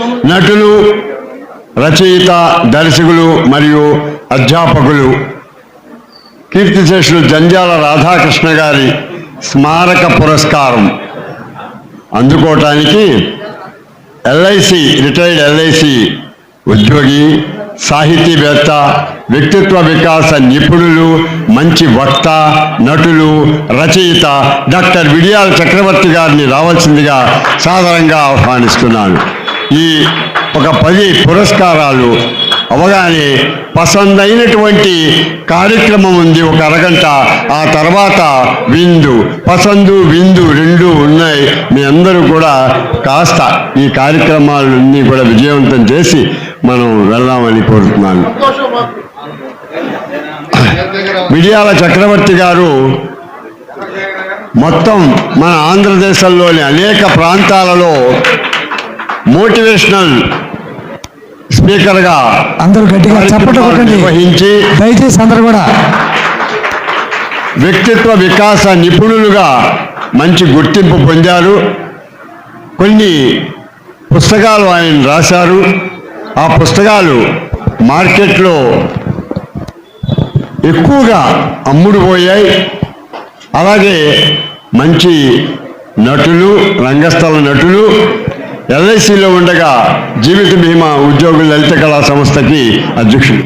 నటులు రచయిత దర్శకులు మరియు అధ్యాపకులు కీర్తిశేషులు జంజాల రాధాకృష్ణ గారి స్మారక పురస్కారం. అందుకోవటానికి ఎల్ఐసి రిటైర్డ్ ఎల్ఐసి ఉద్యోగి సాహితీవేత్త వ్యక్తిత్వ వికాస నిపుణులు మంచి వక్త నటులు రచయిత డాక్టర్ విడియాల చక్రవర్తి గారిని రావాల్సిందిగా సాధారణంగా ఆహ్వానిస్తున్నాను. ఈ ఒక పది పురస్కారాలు అవగానే పసందైనటువంటి కార్యక్రమం ఉంది ఒక అరగంట. ఆ తర్వాత విందు పసందు విందు రెండు ఉన్నాయి. మీ అందరూ కూడా కాస్త ఈ కార్యక్రమాలన్నీ కూడా విజయవంతం చేసి మనం వెళ్దామని కోరుతున్నాను. మిడియాల చక్రవర్తి గారు మొత్తం మన ఆంధ్రదేశంలోని అనేక ప్రాంతాలలో మోటివేషనల్ స్పీకర్గా అందరూ గట్టిగా చప్పట్లు కొట్టండి. నిర్వహించి దయచేసి అందరూ కూడా. వ్యక్తిత్వ వికాస నిపుణులుగా మంచి గుర్తింపు పొందారు. కొన్ని పుస్తకాలు ఆయన రాశారు. ఆ పుస్తకాలు మార్కెట్లో ఎక్కువగా అమ్ముడు పోయాయి. అలాగే మంచి నటులు రంగస్థల నటులు ఎల్ఐసిలో ఉండగా జీవిత బీమా ఉద్యోగుల లలిత కళా సంస్థకి అధ్యక్షుడు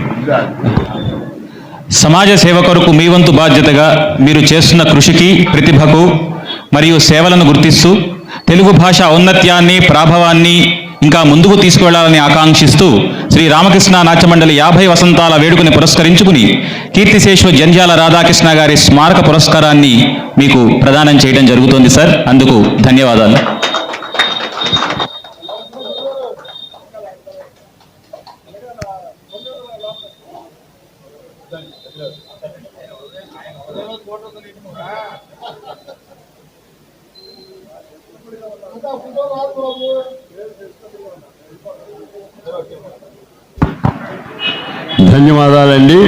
సమాజ సేవ కొరకు మీ వంతు బాధ్యతగా మీరు చేస్తున్న కృషికి ప్రతిభకు మరియు సేవలను గుర్తిస్తూ తెలుగు భాష ఔన్నత్యాన్ని ప్రాభవాన్ని ఇంకా ముందుకు తీసుకువెళ్ళాలని ఆకాంక్షిస్తూ శ్రీ రామకృష్ణ నాట్యమండలి యాభై వసంతాల వేడుకని పురస్కరించుకుని కీర్తిశేషు జంజాల రాధాకృష్ణ గారి స్మారక పురస్కారాన్ని మీకు ప్రదానం చేయడం జరుగుతోంది సార్. అందుకు ధన్యవాదాలు. ధన్యవాదాలండి.